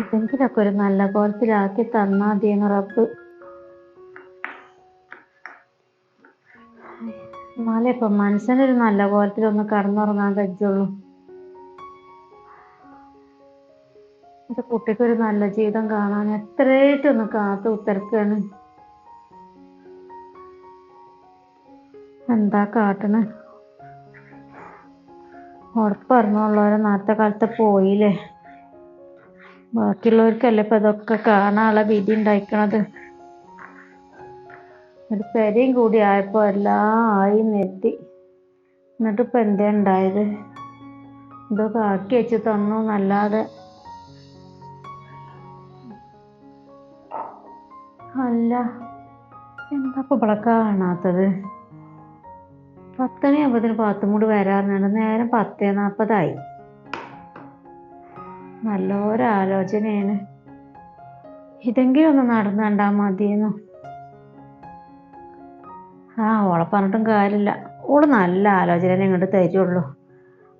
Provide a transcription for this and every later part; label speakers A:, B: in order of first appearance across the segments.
A: ഇതെങ്കിലൊക്കെ ഒരു നല്ല കോലത്തിലാക്കി തന്നാ മതിയെന്ന് റബ്ബ്. എന്നാലേ ഇപ്പൊ മനസ്സിനൊരു നല്ല കോലത്തിലൊന്ന് കടന്നുറങ്ങാൻ കഴിച്ചുള്ളൂ. എന്റെ കുട്ടിക്കൊരു നല്ല ജീവിതം കാണാൻ എത്രയായിട്ടൊന്ന് കാത്തു ഉത്തരക്കാണ് എന്താ കാട്ടണ്? ഉറപ്പറിഞ്ഞുള്ളവരെ നേരത്തെ കാലത്ത് പോയില്ലേ? ബാക്കിയുള്ളവർക്കല്ലേ ഇപ്പൊ ഇതൊക്കെ കാണാനുള്ള വിധി ഉണ്ടായിക്കണത്? ഒരു പെരയും കൂടി ആയപ്പോ എല്ലാം ആയി നിർത്തി. എന്നിട്ട് ഇപ്പൊ എന്താ ഉണ്ടായത്? ഇതൊക്കെ ആക്കി വെച്ച് തന്നു എന്നല്ലാതെ. അല്ല എന്താ ഇപ്പൊ ഇവിടെ കാണാത്തത്? പത്തണി ആകുമ്പത്തിന് പത്തും കൂടി വരാറുണ്ട്. നേരം പത്തേ നാൽപ്പതായി നല്ലൊരാലോചനയാണ്. ഇതെങ്കിലും ഒന്ന് നടന്നു കണ്ടാ മതിയെന്നു? ആ ഓളെ പറഞ്ഞിട്ടും കാര്യമില്ല. ഓൾ നല്ല ആലോചന ഇങ്ങോട്ട് തരുള്ളൂ.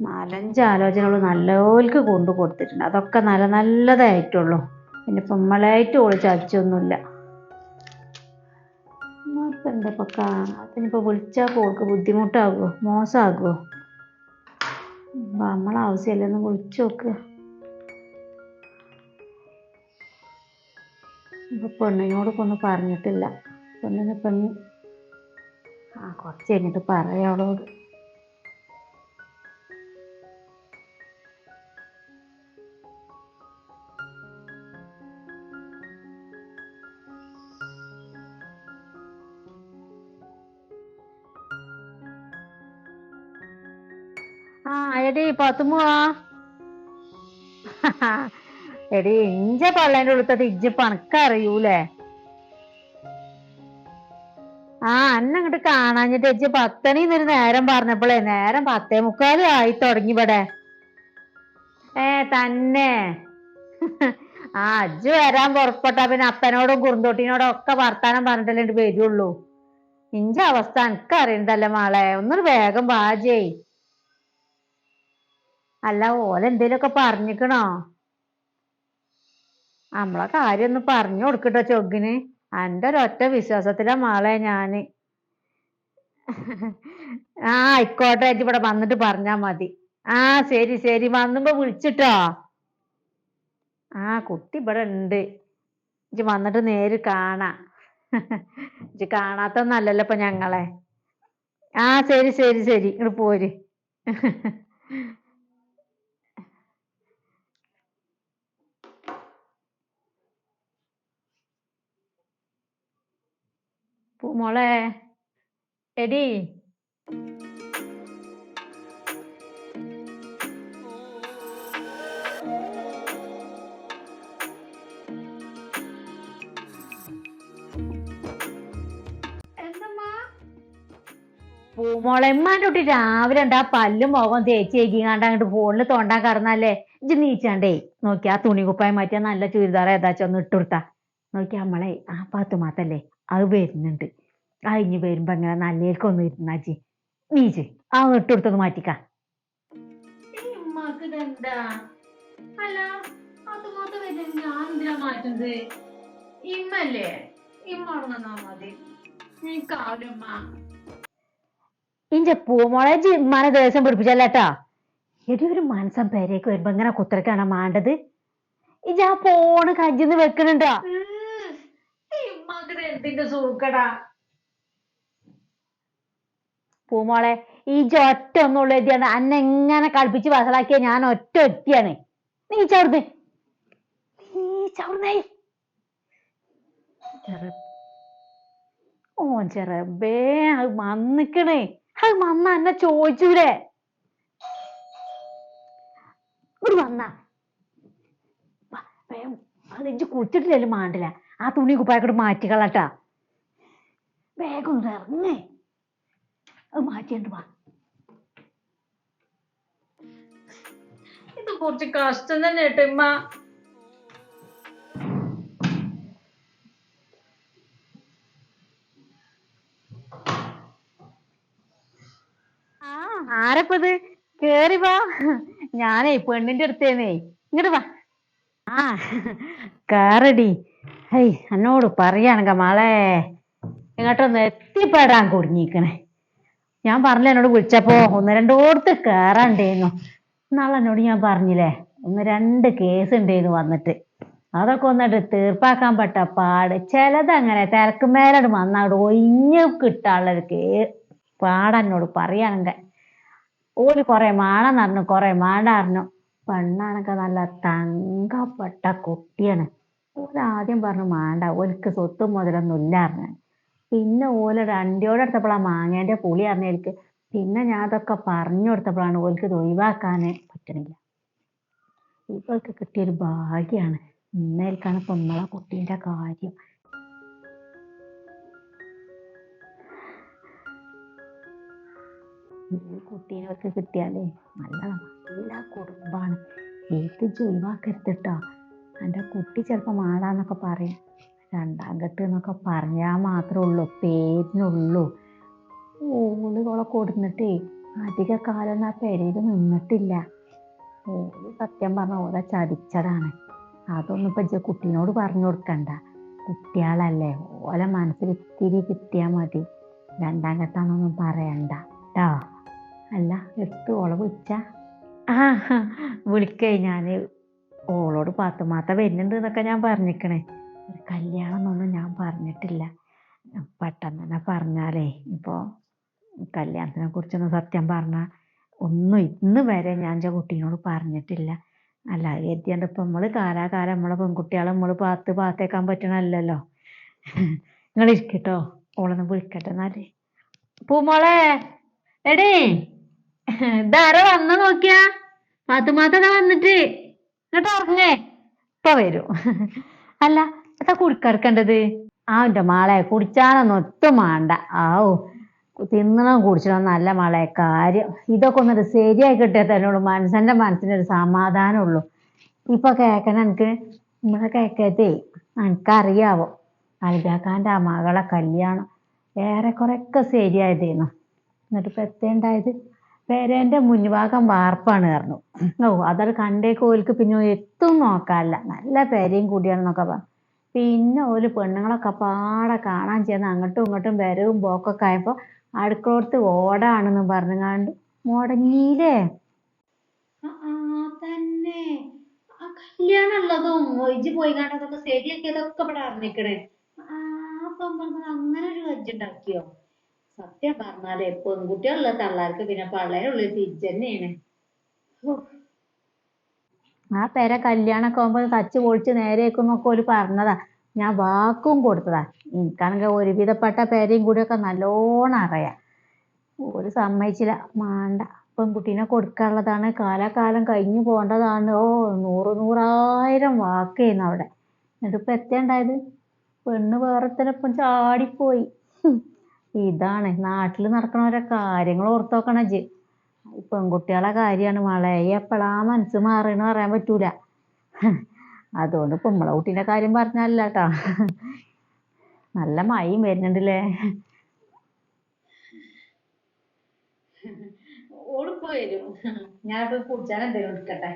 A: നാലഞ്ച് ആലോചനകൾ നല്ലപോൽക്ക് കൊണ്ടു കൊടുത്തിട്ടുണ്ട്. അതൊക്കെ നല്ല നല്ലതായിട്ടുള്ളൂ. പിന്നെ പൊമ്മളായിട്ട് ഓൾ ചതിച്ചൊന്നുമില്ല. ഇപ്പൊ എന്താ ഇപ്പൊ കാണാത്തിനിപ്പോ വിളിച്ചാൽ പോൾക്ക് ബുദ്ധിമുട്ടാകുമോ മോശമാകുമോ നമ്മളെ ആവശ്യമല്ലേ ഒന്ന് വിളിച്ചു നോക്ക്. ഇപ്പൊ പെണ്ണിനോടൊക്കെ ഒന്നും പറഞ്ഞിട്ടില്ല. പെണ്ണിനെ പെണ്ണ് ആ കുറച്ച് കഴിഞ്ഞിട്ട് പറയാം അവളോട്. എടി എടി ഇഞ്ച പള്ളേന്റെ ഉള്ളത്തത് ഇജ്ജ് പണക്കറിയൂലേ? ആ അന്ന അങ്ങോട്ട് കാണാഞ്ഞിട്ട് ഇജ്ജ് പത്തണി എന്നൊരു നേരം പറഞ്ഞപ്പോഴേ നേരം പത്തേ മുക്കാലും ആയി തുടങ്ങി ഇവിടെ. ഏ തന്നെ. ആ അജ്ജ് വരാൻ പുറപ്പെട്ടാ പിന്നെ അപ്പനോടും കുറുന്തോട്ടിനോടും ഒക്കെ വർത്താനം പറഞ്ഞിട്ടല്ലേ വരുള്ളൂ. ഇഞ്ച അവസ്ഥ എനിക്ക് അറിയണ്ടല്ലേ മാളെ. ഒന്നൊരു വേഗം വാജേ അല്ല ഓലെന്തേലൊക്കെ പറഞ്ഞിക്കണോ? നമ്മളെ കാര്യം ഒന്ന് പറഞ്ഞു കൊടുക്കട്ടോ ചൊഗിന് അന്റെ ഒരൊറ്റ വിശ്വാസത്തിലാ മാളെ ഞാൻ. ആ ആയിക്കോട്ടെ ചേച്ചി ഇവിടെ വന്നിട്ട് പറഞ്ഞാ മതി. ആ ശരി ശരി. വന്നുമ്പോ വിളിച്ചിട്ടോ. ആ കുട്ടി ഇവിടെ ഉണ്ട്. ഇജ്ജ് വന്നിട്ട് നേര് കാണാ. ഇജ്ജ് കാണാത്തൊന്നല്ലല്ലോ ഇപ്പൊ ഞങ്ങളെ. ആ ശരി ശരി ശരി. ഇങ്ങോട്ട് പോര്. മോളെ എടി പൂമോളെ ഉമ്മാന്റെ കുട്ടി രാവിലെ ഉണ്ട് ആ പല്ലും മുഖം തേച്ച് കഴുകിങ്ങാണ്ട് അങ്ങോട്ട് ഫോണിൽ തോണ്ടാൻ കടന്നല്ലേ? ഇജ്ജ് നീച്ചാണ്ടേ നോക്കി ആ തുണി കുപ്പായം മാറ്റിയ നല്ല ചുരിദാർ ഏതാച്ചൊന്ന് ഇട്ടുകൊടുത്താ ഇട്ട് കൊടുത്താ. നോക്കി നമ്മളെ ആ പത്ത് മാത്തല്ലേ അത് വരുന്നുണ്ട്. ആ ഇനി വരുമ്പോ ഇങ്ങനെ നല്ലേൽക്കൊന്ന് ഇരുന്നാച്ചി നീച്ച് ആ ഇട്ട് കൊടുത്തൊന്ന് മാറ്റിക്കാ. ഇഞ്ചെ പൂമോളെ ജിമ്മാനെ ദേശം പിടിപ്പിച്ചല്ലേട്ടാ എടി ഒരു മനസ്സം പേരേക്ക് വരുമ്പോ ഇങ്ങനെ കുത്തരക്കാണ് മാണ്ടത്? ഇജ് ആ ഫോണ് കജ്ജിന്ന് വെക്കണുണ്ടോ?
B: എന്തിന്റെ സൂക്കടാ.
A: പൂമോളെ ഈ ഒറ്റ ഒന്നുള്ള എത്തിയാണ് അന്നെ എങ്ങനെ കളിപ്പിച്ച് വസലാക്കിയ ഞാൻ ഒറ്റ എത്തിയാണ് നീ ചോർന്ന് നീ ചവിടുന്നേ. ഓ ചെറബേ അത് മന്നിക്കണേ. അത് മന്ന എന്നെ ചോദിച്ചൂലേ ഒരു വന്ന. കുളിച്ചിട്ടില്ലല്ലോ മാണ്ടില്ല. ആ തുണി കുപ്പായക്കോട്ട് മാറ്റിക്കളട്ടാ. വേഗം ഇറങ്ങേ. അത് മാറ്റിയിട്ട് വാ.
B: ഇത് കുറച്ച് കഷ്ടം തന്നെ കേട്ടോ ഇമ്മ
A: ആരപ്പത് കേറി വാ. ഞാനേ പെണ്ണിന്റെ അടുത്തേന്നേ. ഇങ്ങോട്ട് വാ. ആ കേറടി. ഹൈ എന്നോട് പറയാണെങ്ക മളെ. ഇങ്ങോട്ടൊന്ന് എത്തിപ്പെടാൻ കുടുങ്ങിക്കണേ. ഞാൻ പറഞ്ഞില്ല എന്നോട് വിളിച്ചപ്പോ ഒന്ന് രണ്ടോടത്ത് കേറാണ്ടേന്നു. നാളെ എന്നോട് ഞാൻ പറഞ്ഞില്ലേ ഒന്ന് രണ്ട് കേസ് ഉണ്ടേന്നു വന്നിട്ട്. അതൊക്കെ ഒന്നിട്ട് തീർപ്പാക്കാൻ പെട്ട പാട്. ചിലതങ്ങനെ തിരക്കുമേലോട് വന്നാട് ഒഴിഞ്ഞു കിട്ടാനുള്ളൊരു കേ പാടെന്നോട് പറയാണെങ്ക ഓൽ കുറെ മാണം കുറെ മാണ്ടറിഞ്ഞു പെണ്ണാണൊക്കെ നല്ല തങ്കപ്പെട്ട കുട്ടിയാണ്. ആദ്യം പറഞ്ഞു മാണ്ട ഓൽക്ക് സ്വത്തും മുതലൊന്നും ഇല്ല ഇല്ലായിരുന്നു പിന്നെ ഓൽ രണ്ടിയോടെ എടുത്തപ്പോഴാ മാങ്ങേന്റെ പുളി അറിഞ്ഞേൽക്ക് പിന്നെ ഞാൻ അതൊക്കെ പറഞ്ഞു കൊടുത്തപ്പോഴാണ് ഓൽക്ക് ഇത് ഒഴിവാക്കാന് പറ്റണില്ല. ഇവൾക്ക് കിട്ടിയൊരു ഭാഗ്യാണ്. ഇന്നേൽക്കാണ് ഇപ്പൊ നമ്മളെ കുട്ടീന്റെ കാര്യം. ഈ കുട്ടീനെ ഒക്കെ കിട്ടിയാലേ നല്ല നല്ല കുടുംബാണ്. ഏത് ഒഴിവാക്കരുത് കേട്ടോ എന്റെ കുട്ടി ചിലപ്പോൾ മാടാന്നൊക്കെ പറയും. രണ്ടാം കെട്ട് എന്നൊക്കെ പറഞ്ഞാൽ മാത്രമേ ഉള്ളൂ പേരിനുള്ളൂ. ഓളുകളെ ഓളെ കൊടുന്നിട്ടേ അധിക കാലം ആ പെരയിൽ നിന്നിട്ടില്ല. ഓൾ സത്യം പറഞ്ഞ ഓളെ ചതിച്ചതാണ്. അതൊന്നും ഇപ്പൊ കുട്ടീനോട് പറഞ്ഞു കൊടുക്കണ്ട. കുട്ടികളല്ലേ ഓലെ മനസ്സിൽ ഇത്തിരി കിട്ടിയാൽ മതി. രണ്ടാം ഘട്ടാന്നൊന്നും പറയണ്ട. കേട്ടോ അല്ല എടുത്ത് ഓളെ വിളിച്ച. ആ വിളിക്കേ ഞാൻ ഓളോട് പാത്തുമാത്ത വരുന്നുണ്ട് എന്നൊക്കെ ഞാൻ പറഞ്ഞിക്കണേ. ഒരു കല്യാണം എന്നൊന്നും ഞാൻ പറഞ്ഞിട്ടില്ല. പെട്ടെന്ന് തന്നെ പറഞ്ഞാലേ ഇപ്പോൾ കല്യാണത്തിനെ കുറിച്ചൊന്നും സത്യം പറഞ്ഞാൽ ഒന്നും ഇന്ന് വരെ ഞാൻ എന്റെ കുട്ടീനോട് പറഞ്ഞിട്ടില്ല. അല്ല എത്തിയാണ്ട് ഇപ്പം നമ്മൾ കാലാകാലം നമ്മളെ പെൺകുട്ടികളെ നമ്മൾ പാത്ത് പാത്തേക്കാൻ പറ്റണല്ലോ നിങ്ങൾ ഇരിക്കട്ടോ ഓളൊന്ന് വിളിക്കട്ടെ എന്നാൽ. പൂമോളെ എടീ ഇതാരാ വന്ന നോക്കിയാ? പാത്തുമാത്ത വന്നിട്ട്. എന്നിട്ട് ഉറങ്ങേ ഇപ്പൊ വരും. അല്ല എത്താ കുടിക്കറക്കേണ്ടത്? ആ എന്റെ മാളെ കുടിച്ചാനൊന്നും ഒത്തും വേണ്ട ആവൂ തിന്നണം കുടിച്ചണം നല്ല മാളെ കാര്യം. ഇതൊക്കെ ഒന്നിട്ട് ശരിയായി കിട്ടിയാൽ തന്നെ ഉള്ളു. മനസ്സിന്റെ മനസ്സിനൊരു സമാധാനമുള്ളൂ. ഇപ്പൊ കേക്കണ എനിക്ക് നമ്മളെ കേക്കത്തേ എനിക്കറിയാവോ? അൽബാക്കാന്റെ ആ മകളെ കല്യാണം ഏറെ ഏറെക്കുറെയൊക്കെ ശരിയായതേന്നു എന്നിട്ട് ഇപ്പൊ എത്തേണ്ടായത്? പേരേന്റെ മുൻഭാഗം വാർപ്പാണ് പറഞ്ഞു. ഓ അതത് കണ്ടേക്ക് ഓൽക്ക് പിന്നെ എത്തും നോക്കാല്ല നല്ല പെരയും കൂടിയാണെന്നൊക്കെ പറഞ്ഞു പിന്നെ ഓൽ പെണ്ണുങ്ങളൊക്കെ പാടെ കാണാൻ ചെന്ന് അങ്ങോട്ടും ഇങ്ങോട്ടും വരവും പോക്കൊക്കെ ആയപ്പോ അടുക്കളോടത്ത് ഓടാണെന്ന് പറഞ്ഞുങ്ങാണ്ട് മുടങ്ങിയില്ലേ തന്നെ. ആ കല്യാണം ഉള്ളതും ഒഴിച്ച് പോയി കണ്ടതൊക്കെ ശരിയാക്കിയതൊക്കെ ഇവിടെ അറിഞ്ഞിക്കണേ അങ്ങനെ ഒരു വെച്ചുണ്ടാക്കിയോ സത്യം പറഞ്ഞാലേ പെൺകുട്ടികളുള്ള തള്ളാർക്ക് പിന്നെ പള്ളേരുള്ള തിരിച്ചു ആണ്. ആ പേര കല്യാണൊക്കെ ആകുമ്പോൾ കച്ച് പൊളിച്ച് നേരെയാക്കുന്നൊക്കെ ഒരു പറഞ്ഞതാ. ഞാൻ വാക്കും കൊടുത്തതാ. എനിക്കാണെങ്കിൽ ഒരുവിധപ്പെട്ട പേരയും കൂടിയൊക്കെ നല്ലോണം അറിയാം. ഒരു സമ്മതിച്ചില്ല. മാണ്ട. പെൺകുട്ടീനെ കൊടുക്കാനുള്ളതാണ്. കാലാകാലം കഴിഞ്ഞു പോകേണ്ടതാണ്. ഓ നൂറ് നൂറായിരം വാക്കേന്ന് അവിടെ. എന്നിട്ട് എന്നിട്ടിപ്പോ എത്തേണ്ടായത് പെണ്ണ് വേറെ വേറെത്തരപ്പം ചാടിപ്പോയി. ഇതാണ്. നാട്ടിൽ നടക്കണ ഓരോ കാര്യങ്ങൾ ഓർത്ത് നോക്കണം ഇജ്ജ്. പെൺകുട്ടികളെ കാര്യമാണ് മളെ എപ്പോഴാ മനസ്സ് മാറണെന്ന് പറയാൻ പറ്റൂല. അതുകൊണ്ട് നമ്മളെ കുട്ടീന്റെ കാര്യം പറഞ്ഞല്ല കേട്ടോ നല്ല മഴയും വരുന്നുണ്ടല്ലേ? ഓളിപ്പോ വരും. ഞാനിപ്പോ കുടിച്ചാൻ എന്തെങ്കിലും എടുക്കട്ടെ?